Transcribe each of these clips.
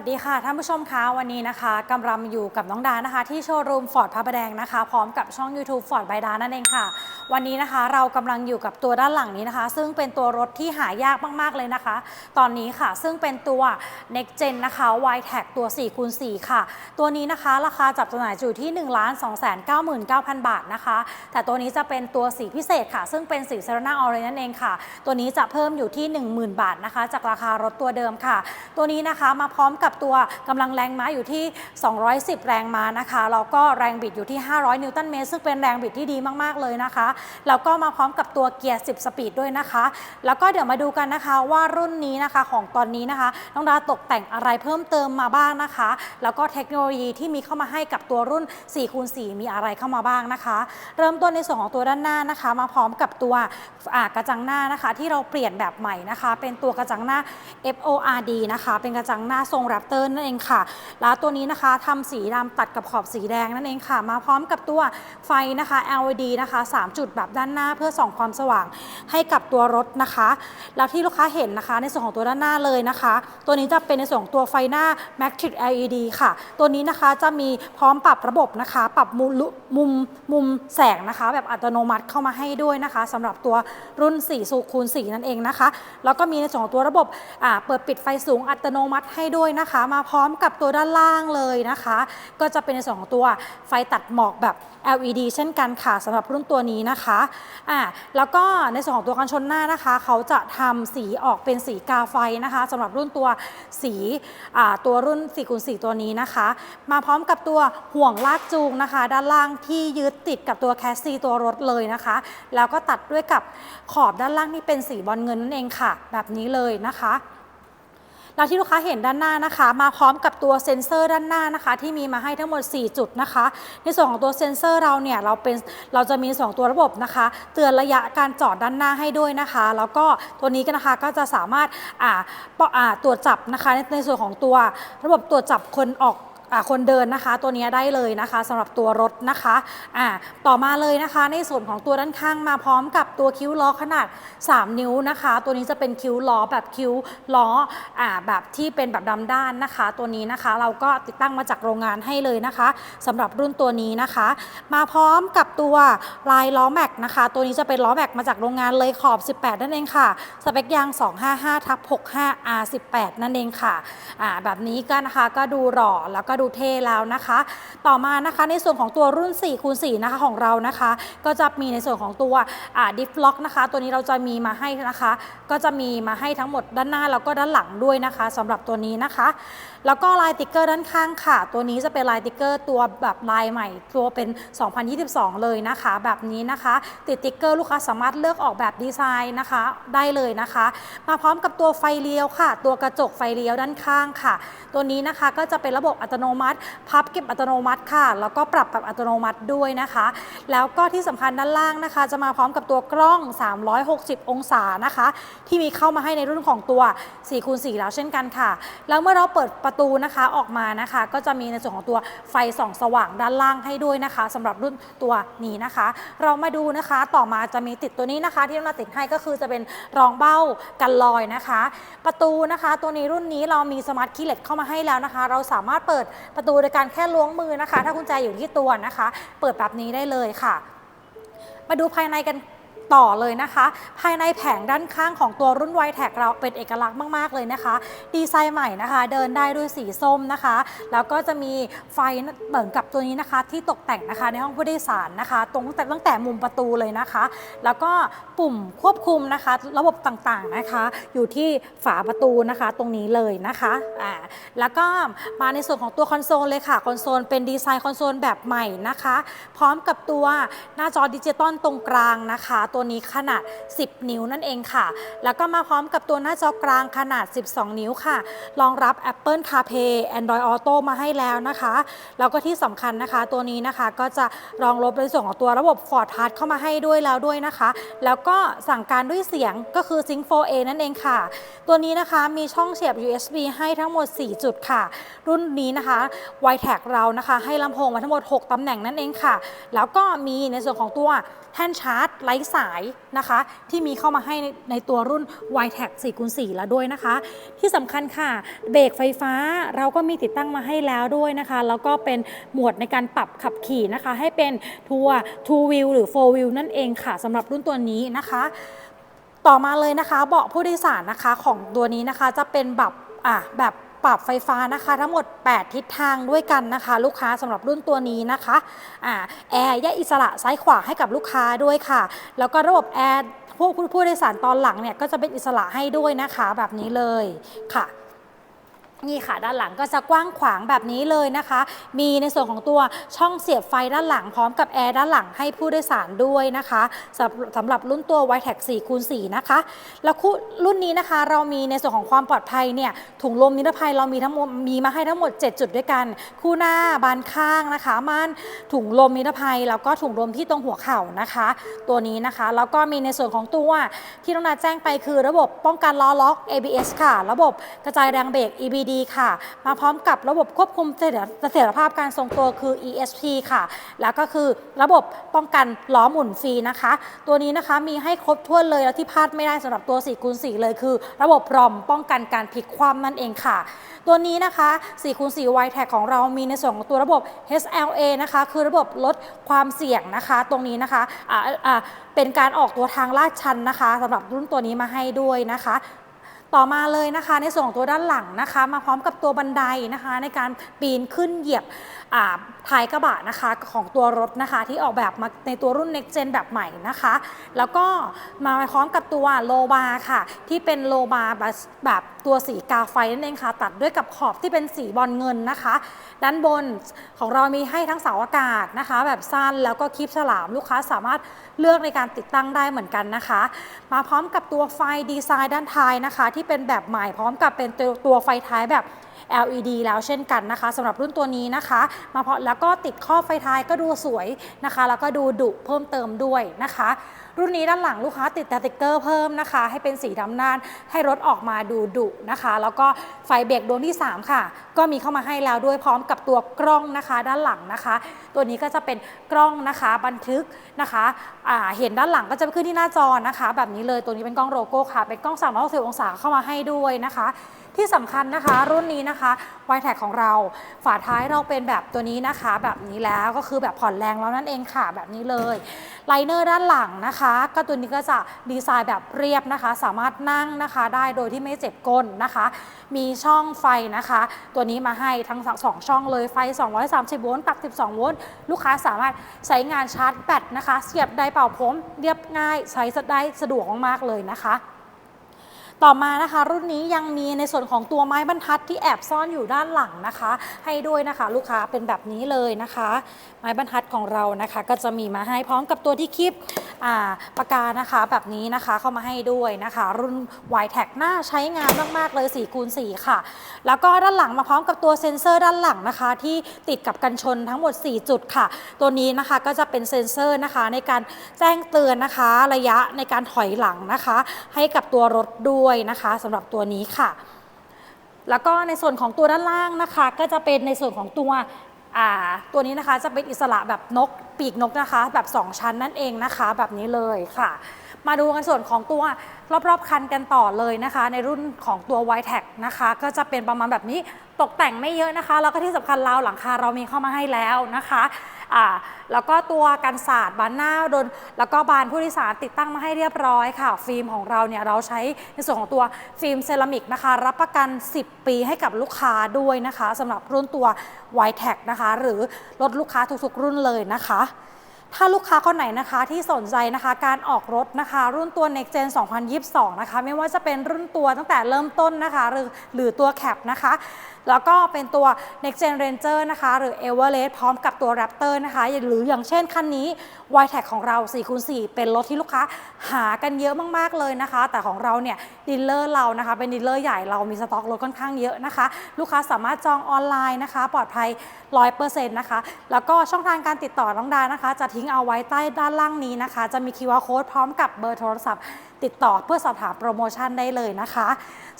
วัสดีค่ะท่านผู้ชมคะวันนี้นะคะกำลังอยู่กับน้องดานะคะ ที่โชว์รูมฟอร์ดพระประแดงนะคะ พร้อมกับช่อง YouTube ฟอร์ดบายดานั่นเองค่ะ วันนี้นะคะเรากำลังอยู่กับตัวด้านหลังนี้นะคะ ซึ่งเป็นตัวรถที่หายากมากๆเลยนะคะ ตอนนี้ค่ะซึ่งเป็นตัว Next Gen นะคะ y t a g ตัว4คูณ4ค่ะ ตัวนี้นะคะราคาจับจำหน่ายอยู่ที่ 1 2 9 9 9 0 0 บาทนะคะ แต่ตัวนี้จะเป็นตัวสีพิเศษค่ะ ซึ่งเป็นสีเซรานาออเรนนั่นเองค่ะ ตัวนี้จะเพิ่มอยู่ที่ 10,000 บาทนะคะ จากราคารถตัวเดิมค่ะ ตัวนี้นะคะมาพร้อมกับตัวกำลังแรงม้าอยู่ที่ 210 แรงม้านะคะแล้วก็แรงบิดอยู่ที่ 500 นิวตันเมตรซึ่งเป็นแรงบิดที่ดีมากๆเลยนะคะแล้วก็มาพร้อมกับตัวเกียร์ 10 สปีดด้วยนะคะ แล้วก็เดี๋ยวมาดูกันนะคะว่ารุ่นนี้นะคะของตอนนี้นะคะน้องดาตกแต่งอะไรเพิ่มเติมมาบ้างนะคะ แล้วก็เทคโนโลยีที่มีเข้ามาให้กับตัวรุ่น4คูณ4มีอะไรเข้ามาบ้างนะคะ เริ่มต้นในส่วนของตัวด้านหน้านะคะ มาพร้อมกับตัวกระจังหน้านะคะ ที่เราเปลี่ยนแบบใหม่นะคะ เป็นตัวกระจังหน้า FORD นะคะ เป็นกระจังหน้าทรงแรปเตอร์นั่นเองค่ะ แล้วตัวนี้นะคะทำสีดำตัดกับขอบสีแดงนั่นเองค่ะ มาพร้อมกับตัวไฟนะคะ LED นะคะ 3 จุดแบบด้านหน้าเพื่อส่องความสว่างให้กับตัวรถนะคะ แล้วที่ลูกค้าเห็นนะคะ ในส่วนของตัวด้านหน้าเลยนะคะ ตัวนี้จะเป็นในส่วนของตัวไฟหน้า Matrix LED ค่ะ ตัวนี้นะคะจะมีพร้อมปรับระบบนะคะ ปรับมุมมุมมุมแสงนะคะ แบบอัตโนมัติเข้ามาให้ด้วยนะคะสำหรับตัวรุ่น4สูคูณ4นั่นเองนะคะ แล้วก็มีในส่วนของตัวระบบเปิดปิดไฟสูงอัตโนมัติให้ด้วยนะคะมาพร้อมกับตัวด้านล่างเลยนะคะ ก็จะเป็นในส่วนของตัวไฟตัดหมอกแบบ LED เช่นกันค่ะสำหรับรุ่นตัวนี้นะคะอ่าแล้วก็ในส่วนของตัวกันชนหน้านะคะ เขาจะทำสีออกเป็นสีกาไฟนะคะสำหรับรุ่นตัวสีอ่าตัวรุ่น4คูณ4ตัวนี้นะคะ มาพร้อมกับตัวห่วงลากจูงนะคะ ด้านล่างที่ยึดติดกับตัวแคสซีตัวรถเลยนะคะ แล้วก็ตัดด้วยกับขอบด้านล่างที่เป็นสีบอลเงินนั่นเองค่ะ แบบนี้เลยนะคะ แล้วที่ลูกค้าเห็นด้านหน้านะคะ มาพร้อมกับตัวเซ็นเซอร์ด้านหน้านะคะ ที่มีมาให้ทั้งหมด 4 จุดนะคะ ในส่วนของตัวเซ็นเซอร์เราเนี่ยเราเป็นเราจะมี 2 ตัวระบบนะคะ เตือนระยะการจอดด้านหน้าให้ด้วยนะคะ แล้วก็ตัวนี้ก็นะคะก็จะสามารถอ่าตรวจจับนะคะในส่วนของตัวระบบตรวจจับคนออก คนเดินนะคะตัวนี้ได้เลยนะคะสำหรับตัวรถนะคะอ่าต่อมาเลยนะคะ ในส่วนของตัวด้านข้างมาพร้อมกับตัวคิ้วล้อขนาด 3 นิ้วนะคะ ตัวนี้จะเป็นคิ้วล้อแบบคิ้วล้ออ่าแบบที่เป็นแบบดำด้านนะคะ ตัวนี้นะคะเราก็ติดตั้งมาจากโรงงานให้เลยนะคะสำหรับรุ่นตัวนี้นะคะ มาพร้อมกับตัวลายล้อแม็กนะคะ ตัวนี้จะเป็นล้อแม็กมาจากโรงงานเลยขอบ 18 นั่นเองค่ะสเปคยาง 255ทับ65 R18 นั่นเองค่ะอ่าแบบนี้ก็นะคะก็ดูหล่อแล้วก็ดูเท่แล้วนะคะ ต่อมานะคะในส่วนของตัวรุ่น4คูณ4นะคะของเรานะคะ ก็จะมีในส่วนของตัวดิฟล็อกนะคะ ตัวนี้เราจะมีมาให้นะคะ ก็จะมีมาให้ทั้งหมดด้านหน้าแล้วก็ด้านหลังด้วยนะคะสำหรับตัวนี้นะคะ แล้วก็ลายติ๊กเกอร์ด้านข้างค่ะ ตัวนี้จะเป็นลายติ๊กเกอร์ตัวแบบลายใหม่ ตัวเป็น 2022 เลยนะคะ แบบนี้นะคะ ติดติ๊กเกอร์ลูกค้าสามารถเลือกออกแบบดีไซน์นะคะได้เลยนะคะ มาพร้อมกับตัวไฟเลี้ยวค่ะ ตัวกระจกไฟเลี้ยวด้านข้างค่ะ ตัวนี้นะคะก็จะเป็นระบบอัตโนมัติ พับเก็บอัตโนมัติค่ะ แล้วก็ปรับแบบอัตโนมัติด้วยนะคะ แล้วก็ที่สำคัญด้านล่างนะคะ จะมาพร้อมกับตัวกล้อง 360 องศานะคะ ที่มีเข้ามาให้ในรุ่นของตัว4คูณ4แล้วเช่นกันค่ะ แล้วเมื่อเราเปิดประตูนะคะออกมานะคะ ก็จะมีในส่วนของตัวไฟส่องสว่างด้านล่างให้ด้วยนะคะสำหรับรุ่นตัวนี้นะคะ เรามาดูนะคะต่อมาจะมีติดตัวนี้นะคะ ที่เราติดให้ก็คือจะเป็นรองเบ้ากันลอยนะคะ ประตูนะคะ ตัวนี้รุ่นนี้เรามีสมาร์ทคีย์เลสเข้ามาให้แล้วนะคะ เราสามารถเปิดประตูโดยการแค่ล้วงมือนะคะ ถ้ากุญแจอยู่ที่ตัวนะคะ เปิดแบบนี้ได้เลยค่ะ มาดูภายในกัน ต่อเลยนะคะ ภายในแผงด้านข้างของตัวรุ่นไวแท็กเราเป็นเอกลักษณ์มาก ๆ เลยนะคะ ดีไซน์ใหม่นะคะ เดินได้ด้วยสีส้มนะคะ แล้วก็จะมีไฟเหมือนกับตัวนี้นะคะ ที่ตกแต่งนะคะในห้องผู้โดยสารนะคะ ตรงแต่ตั้งแต่มุมประตูเลยนะคะ แล้วก็ปุ่มควบคุมนะคะ ระบบต่างๆนะคะ อยู่ที่ฝาประตูนะคะตรงนี้เลยนะคะอ่าแล้วก็มาในส่วนของตัวคอนโซลเลยค่ะคอนโซลเป็นดีไซน์คอนโซลแบบใหม่นะคะ พร้อมกับตัวหน้าจอดิจิตอลตรงกลางนะคะตัวัวนี้ขนาด 10 นิ้วนั่นเองค่ะ แล้วก็มาพร้อมกับตัวหน้าจอกลางขนาด 12 นิ้วค่ะ รองรับ Apple CarPlay Android Auto มาให้แล้วนะคะ แล้วก็ที่สำคัญนะคะตัวนี้นะคะก็จะรองรับในส่วนของตัวระบบ Ford Pass เข้ามาให้ด้วยแล้วด้วยนะคะ แล้วก็สั่งการด้วยเสียงก็คือ Sync 4A นั่นเองค่ะ ตัวนี้นะคะมีช่องเสียบ USB ให้ทั้งหมด 4 จุดค่ะ รุ่นนี้นะคะ y t a g เรานะคะ ให้ลำโพงมาทั้งหมด 6ตำแหน่งนั่นเองค่ะ แล้วก็มีในส่วนของตัวแท่นชาร์จไร้สายายนะคะ ที่มีเข้ามาให้ในในตัวรุ่น y t e c 4คูณ4แล้วด้วยนะคะ ที่สำคัญค่ะเบรกไฟฟ้าเราก็มีติดตั้งมาให้แล้วด้วยนะคะ แล้วก็เป็นหมวดในการปรับขับขี่นะคะ ให้เป็นทัวร์ two wheel หรือ four wheel นั่นเองค่ะสำหรับรุ่นตัวนี้นะคะต่อมาเลยนะคะเบาะผู้โดยสารนะคะของตัวนี้นะคะจะเป็นแบบอะแบบ ปรับไฟฟ้านะคะทั้งหมด 8 ทิศทางด้วยกันนะคะ ลูกค้าสำหรับรุ่นตัวนี้นะคะอ่าแอร์แยกอิสระซ้ายขวาให้กับลูกค้าด้วยค่ะ แล้วก็ระบบแอร์พวกผู้โดยสารตอนหลังเนี่ยก็จะเป็นอิสระให้ด้วยนะคะแบบนี้เลยค่ะ นี่ค่ะด้านหลังก็จะกว้างขวางแบบนี้เลยนะคะ มีในส่วนของตัวช่องเสียบไฟด้านหลังพร้อมกับแอร์ด้านหลังให้ผู้โดยสารด้วยนะคะสำหรับสำหรับรุ่นตัว y t e c 4คูณ4นะคะ แล้วรุ่นนี้นะคะเรามีในส่วนของความปลอดภัยเนี่ยถุงลมนิรภัยเรามีทั้งหมดมีมาให้ทั้งหมด 7 จุดด้วยกัน คู่หน้าบานข้างนะคะม่านถุงลมนิรภัย แล้วก็ถุงลมที่ตรงหัวเข่านะคะ ตัวนี้นะคะแล้วก็มีในส่วนของตัวที่น้องนาแจ้งไปคือ ระบบป้องกันล้อล็อก ABS ค่ะ ระบบกระจายแรงเบรก EBD ค่ะ มาพร้อมกับระบบควบคุมเสถียรภาพการทรงตัวคือ ESP ค่ะ แล้วก็คือระบบป้องกันล้อหมุนฟรีนะคะ ตัวนี้นะคะมีให้ครบถ้วนเลยแล้วที่พลาดไม่ได้สำหรับตัว4คูณ4เลยคือ ระบบรอมป้องกันการพลิกคว่ำนั่นเองค่ะ ตัวนี้นะคะ4คูณ4 y t a g ของเรามีในส่วนของตัวระบบ HLA นะคะคือระบบลดความเสี่ยงนะคะ ตรงนี้นะคะอ่าอ่าเป็นการออกตัวทางลาดชันนะคะสำหรับรุ่นตัวนี้มาให้ด้วยนะคะ ต่อมาเลยนะคะ ในส่วนของตัวด้านหลังนะคะ มาพร้อมกับตัวบันไดนะคะ ในการปีนขึ้นเหยียบท้ายกระบะนะคะของตัวรถนะคะ ที่ออกแบบมาในตัวรุ่น Next Gen แบบใหม่นะคะ แล้วก็มาพร้อมกับตัวโลบาค่ะ ที่เป็นโลบาแบบตัวสีกาไฟนั่นเองค่ะ ตัดด้วยกับขอบที่เป็นสีบอลเงินนะคะ ด้านบนของเรามีให้ทั้งเสาอากาศนะคะ แบบสั้นแล้วก็คลิปฉลามลูกค้าสามารถเลือกในการติดตั้งได้เหมือนกันนะคะ มาพร้อมกับตัวไฟดีไซน์ด้านท้ายนะคะที่เป็นแบบใหม่พร้อมกับเป็นตัวไฟท้ายแบบ LED แล้วเช่นกันนะคะสำหรับรุ่นตัวนี้นะคะ มาเพาะแล้วก็ติดข้อไฟท้ายก็ดูสวยนะคะ แล้วก็ดูดุเพิ่มเติมด้วยนะคะ รุ่นนี้ด้านหลังลูกค้าติดสติ๊กเกอร์เพิ่มนะคะ ให้เป็นสีดำน่านให้รถออกมาดูดุนะคะ แล้วก็ไฟเบรกดวงที่ 3 ค่ะ ก็มีเข้ามาให้แล้วด้วยพร้อมกับตัวกล้องนะคะ ด้านหลังนะคะ ตัวนี้ก็จะเป็นกล้องนะคะ บันทึกนะคะอ่าเห็นด้านหลังก็จะขึ้นที่หน้าจอนะคะ แบบนี้เลยตัวนี้เป็นกล้องโลโก้ค่ะ เป็นกล้อง 360 องศาเข้ามาให้ด้วยนะคะที่สำคัญนะคะรุ่นนี้นะคะ y t a g ของเราฝาท้ายเราเป็นแบบตัวนี้นะคะ แบบนี้แล้วก็คือแบบผ่อนแรงแล้วนั่นเองค่ะแบบนี้เลยไลเนอร์ด้านหลังนะคะก็ตัวนี้ก็จะดีไซน์แบบเรียบนะคะ สามารถนั่งนะคะได้โดยที่ไม่เจ็บก้นนะคะ มีช่องไฟนะคะ ตัวนี้มาให้ทั้งสองช่องเลยไฟ 230 โวลต์กับ12 โวลต์ลูกค้าสามารถใช้งานชาร์จแบตนะคะ เสียบไดร์เป่าผมเรียบง่าย ใช้ได้สะดวกมากๆเลยนะคะต่อมานะคะรุ่นนี้ยังมีในส่วนของตัวไม้บรรทัดที่แอบซ่อนอยู่ด้านหลังนะคะ ให้ด้วยนะคะ ลูกค้าเป็นแบบนี้เลยนะคะ ไม้บรรทัดของเรานะคะ ก็จะมีมาให้พร้อมกับตัวที่คลิ ปาปากกานะคะแบบนี้นะคะเข้ามาให้ด้วยนะคะ รุ่น y t a g น่าใช้งานมากๆเลย4คูณ4ค่ะ แล้วก็ด้านหลังมาพร้อมกับตัวเซ็นเซอร์ด้านหลังนะคะ ที่ติดกับกันชนทั้งหมด 4 จุดค่ะ ตัวนี้นะคะก็จะเป็นเซ็นเซอร์นะคะในการแจ้งเตือนนะคะระยะในการถอยหลังนะคะ ให้กับตัวรถด้วยนะคะสำหรับตัวนี้ค่ะแล้วก็ในส่วนของตัวด้านล่างนะคะ ก็จะเป็นในส่วนของตัว ตัวนี้นะคะจะเป็นอิสระแบบนกปีกนกนะคะ แบบ 2 ชั้นนั่นเองนะคะ แบบนี้เลยค่ะ มาดูกันส่วนของตัวรอบๆคันกันต่อเลยนะคะ ในรุ่นของตัว y t e c นะคะ ก็จะเป็นประมาณแบบนี้ ตกแต่งไม่เยอะนะคะ แล้วก็ที่สำคัญราวหลังคาเรามีเข้ามาให้แล้วนะคะอ่าแล้วก็ตัวกันศาสตร์บานหน้าโดนแล้วก็บานผู้โดยสารติดตั้งมาให้เรียบร้อยค่ะ ฟิล์มของเราเนี่ยเราใช้ในส่วนของตัวฟิล์มเซรามิกนะคะ รับประกัน 10 ปีให้กับลูกค้าด้วยนะคะสำหรับรุ่นตัว y t e c นะคะ หรือรถลูกค้าทุกๆรุ่นเลยนะคะ ถ้าลูกค้าคนไหนนะคะที่สนใจนะคะการออกรถนะคะ รุ่นตัว Next Gen 2022 นะคะ ไม่ว่าจะเป็นรุ่นตัวตั้งแต่เริ่มต้นนะคะ หรือหรือตัวแคปนะคะ แล้วก็เป็นตัว Next Gen Ranger นะคะ หรือ Everest พร้อมกับตัว Raptor นะคะ หรืออย่างเช่นคันนี้ y t e c ของเรา4คูณ4เป็นรถที่ลูกค้าหากันเยอะมากๆเลยนะคะ แต่ของเราเนี่ยดีลเลอร์เรานะคะ เป็นดีลเลอร์ใหญ่เรามีสต็อกรถค่อนข้างเยอะนะคะ ลูกค้าสามารถจองออนไลน์นะคะ ปลอดภัย 100%นะคะแล้วก็ช่องทางการติดต่อน้องดานะคะจะทงเอาไว้ใต้ด้านล่างนี้นะคะ จะมี QR code พร้อมกับเบอร์โทรศัพท์ ติดต่อเพื่อสอบถามโปรโมชั่นได้เลยนะคะ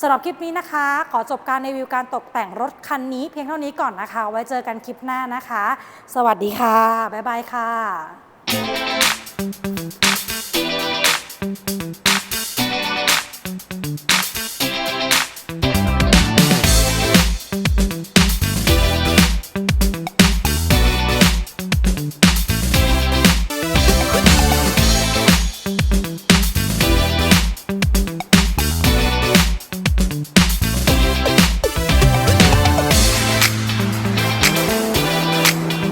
สำหรับคลิปนี้นะคะ ขอจบการรีวิวการตกแต่งรถคันนี้เพียงเท่านี้ก่อนนะคะ ไว้เจอกันคลิปหน้านะคะ สวัสดีค่ะ บ๊ายบายค่ะ